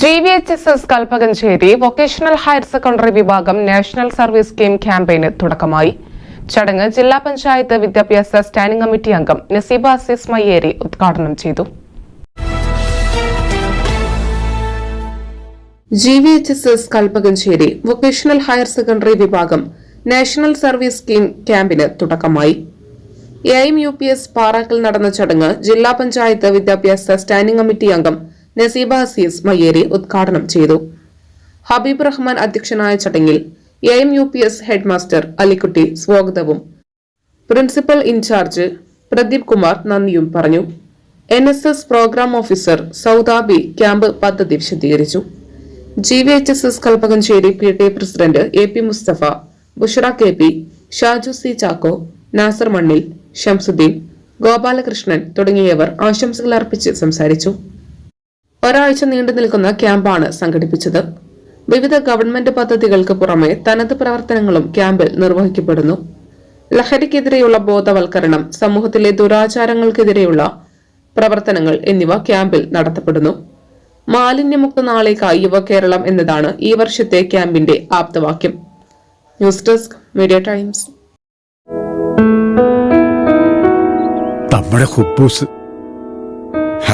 G V H S S Kalpakanchery vocational higher secondary വിഭാഗം national service scheme ക്യാമ്പയിന് തുടക്കമായി. ചടങ്ങ് ജില്ലാ പഞ്ചായത്ത് വിദ്യാഭ്യാസ സ്റ്റാൻഡിംഗ് കമ്മിറ്റി അംഗം നസീബ അസീസ് മയ്യേരി ഉദ്ഘാടനം ചെയ്തു. G V H S S Kalpakanchery vocational higher secondary വിഭാഗം നാഷണൽ സർവീസ് സ്കീം ക്യാമ്പിന് തുടക്കമായി. A M U P S പാറാക്കിൽ നടന്ന ചടങ്ങ് ജില്ലാ പഞ്ചായത്ത് വിദ്യാഭ്യാസ സ്റ്റാൻഡിംഗ് കമ്മിറ്റി അംഗം നസീബ അസീസ് മയ്യേരി ഉദ്ഘാടനം ചെയ്തു. ഹബീബ് റഹ്മാൻ അധ്യക്ഷനായ ചടങ്ങിൽ A M U P S head master Alikutty സ്വാഗതവും. Principal in charge Pradeep Kumar നന്ദിയും പറഞ്ഞു. N S S programme officer Soudabi camp പദ്ധതി വിശദീകരിച്ചു. G V H S S Kalpakanchery P T president A P Mustafa Bushra K P Shaju C Chacko Nasar Mannil Shamsuddin Gopalakrishnan തുടങ്ങിയവർ ആശംസകൾ അർപ്പിച്ച് സംസാരിച്ചു. ഒരാഴ്ച നീണ്ടു നിൽക്കുന്ന ക്യാമ്പാണ് സംഘടിപ്പിച്ചത്. വിവിധ ഗവൺമെന്റ് പദ്ധതികൾക്ക് പുറമെ തനത് പ്രവർത്തനങ്ങളും ക്യാമ്പിൽ നിർവഹിക്കപ്പെടുന്നു. ലഹരിക്കെതിരെയുള്ള ബോധവൽക്കരണം സമൂഹത്തിലെ ദുരാചാരങ്ങൾക്കെതിരെയുള്ള പ്രവർത്തനങ്ങൾ എന്നിവ ക്യാമ്പിൽ നടത്തപ്പെടുന്നു. മാലിന്യമുക്ത നാളേക്കായി യുവകേരളം എന്നതാണ് ഈ വർഷത്തെ ക്യാമ്പിന്റെ ആപ്തവാക്യം. News desk media times. നമ്മുടെ കുബൂസ്